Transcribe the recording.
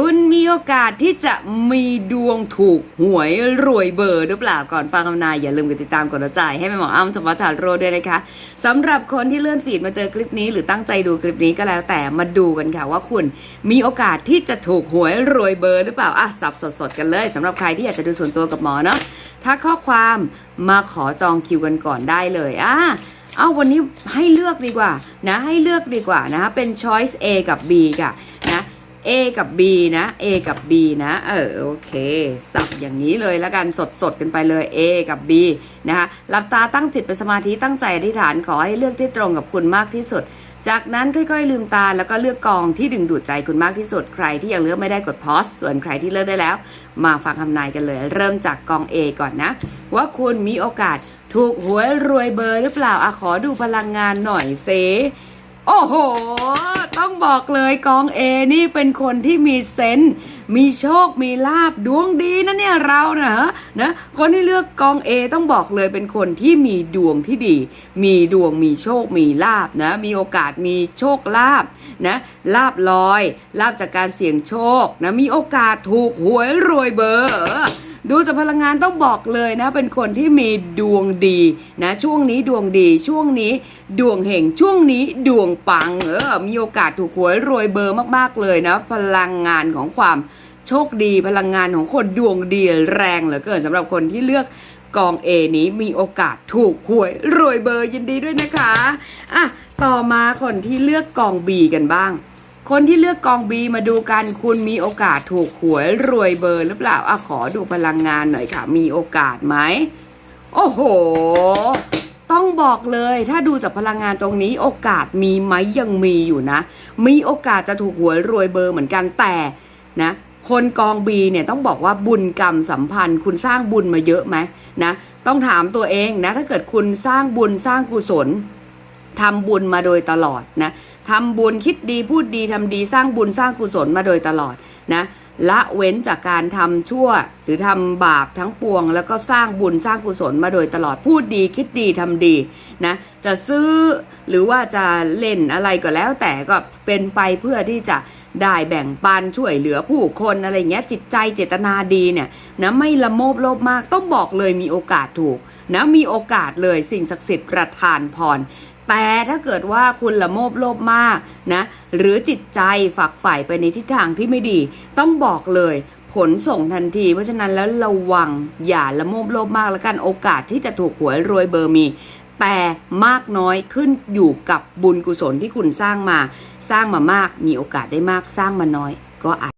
คุณมีโอกาสที่จะมีดวงถูกหวยรวยเบอร์หรือเปล่าก่อนฟังคำนาย อย่าลืมกดติดตามกดหัวใจให้แม่หมออ้ำสมวัชชาโรด้วยนะคะสำหรับคนที่เลื่อนฟีดมาเจอคลิปนี้ หรือตั้งใจดูคลิปนี้ก็แล้วแต่มาดูกันค่ะว่าคุณมีโอกาสที่จะถูกหวยรวยเบอร์หรือเปล่าอะสับสดๆกันเลยสำหรับใครที่อยากจะดูส่วนตัวกับหมอเนาะถ้าข้อความมาขอจองคิวกันก่อนได้เลยอะเอาวันนี้ให้เลือกดีกว่านะให้เลือกดีกว่านะคะเป็น choice A กับ B ค่ะนะ A กับ B นะ A กับ B นะ เออโอเค สับอย่างนี้เลยแล้วกันสดสดกันไปเลย A กับ B นะคะหลับตาตั้งจิตเป็นสมาธิตั้งใจอธิษฐานขอให้เลือกที่ตรงกับคุณมากที่สุด จากนั้นค่อยๆ ลืมตาแล้วก็เลือกกองที่ดึงดูดใจคุณมากที่สุดใครที่ยังเลือกไม่ได้กดพอสส่วนใครที่เลือกได้แล้ว มาฟังคำนายกันเลย เริ่มจากกอง A ก่อนนะ ว่าคุณมีโอกาสถูกหวยรวยเบอร์หรือเปล่าอะขอดูพลังงานหน่อยเซ โอ้โห ต้องบอกเลยกองเอนี่เป็นคนที่มีเซนส์มีโชค มีลาบดวงดีนะเนี่ยเรานะฮะนะ คนที่เลือกกองเอต้องบอกเลยเป็นคนที่มีดวงที่ดี มีดวงมีโชค มีลาบนะ มีโอกาสมีโชคลาบนะ ลาบลอย ลาบจากการเสี่ยงโชคนะ มีโอกาสถูกหวยรวยเบอร์ ดูจากพลังงานต้องบอกเลยนะ เป็นคนที่มีดวงดีนะ ช่วงนี้ดวงดีช่วงนี้ดวงเห่งช่วงนี้ดวงปังเออมีโอกาสถูกหวยรวยเบอร์มากๆเลยนะ พลังงานของความโชคดีพลังงานของคนดวงดีแรงเหลือเกินสำหรับคนที่เลือกกอง A นี้มีโอกาสถูกหวยรวยเบอร์ยินดีด้วยนะคะอะต่อมาคนที่เลือกกอง B กันบ้าง คนที่เลือกกองบีมาดูกัน คุณมีโอกาสถูกหวยรวยเบอร์หรือเปล่าอะขอดูพลังงานหน่อยค่ะ มีโอกาสไหม โอ้โห ต้องบอกเลย ถ้าดูจากพลังงานตรงนี้ โอกาสมีไหมยังมีอยู่นะ มีโอกาสจะถูกหวยรวยเบอร์เหมือนกันแต่นะคนกองบีเนี่ยต้องบอกว่าบุญกรรมสัมพันธ์ คุณสร้างบุญมาเยอะไหมนะต้องถามตัวเองนะถ้าเกิดคุณสร้างบุญสร้างกุศลทำบุญมาโดยตลอดนะ ทำบุญคิดดีพูดดีทำดีสร้างบุญสร้างกุศลมาโดยตลอดนะละเว้นจากการทำชั่ว หรือทำบาปทั้งปวง แล้วก็สร้างบุญสร้างกุศลมาโดยตลอดพูดดีคิดดีทำดีนะจะซื้อหรือว่าจะเล่นอะไรก็แล้ว แต่ก็เป็นไปเพื่อที่จะได้แบ่งปันช่วยเหลือผู้คนอะไรเงี้ยจิตใจเจตนาดีเนี่ยนะไม่ละโมบโลภมากต้องบอกเลยมีโอกาสถูกนะมีโอกาสเลยสิ่งศักดิ์สิทธิ์ประทานพร แต่ถ้าเกิดว่าคุณละโมบโลภมากนะหรือจิตใจฝักใฝ่ไปในทิศทางที่ไม่ดี ต้องบอกเลยผลส่งทันที เพราะฉะนั้นแล้วระวังอย่าละโมบโลภมากแล้วกันโอกาสที่จะถูกหวยรวยเบอร์มี แต่มากน้อยขึ้นอยู่กับบุญกุศลที่คุณสร้างมา สร้างมามากมีโอกาสได้มากสร้างมาน้อยก็อาจ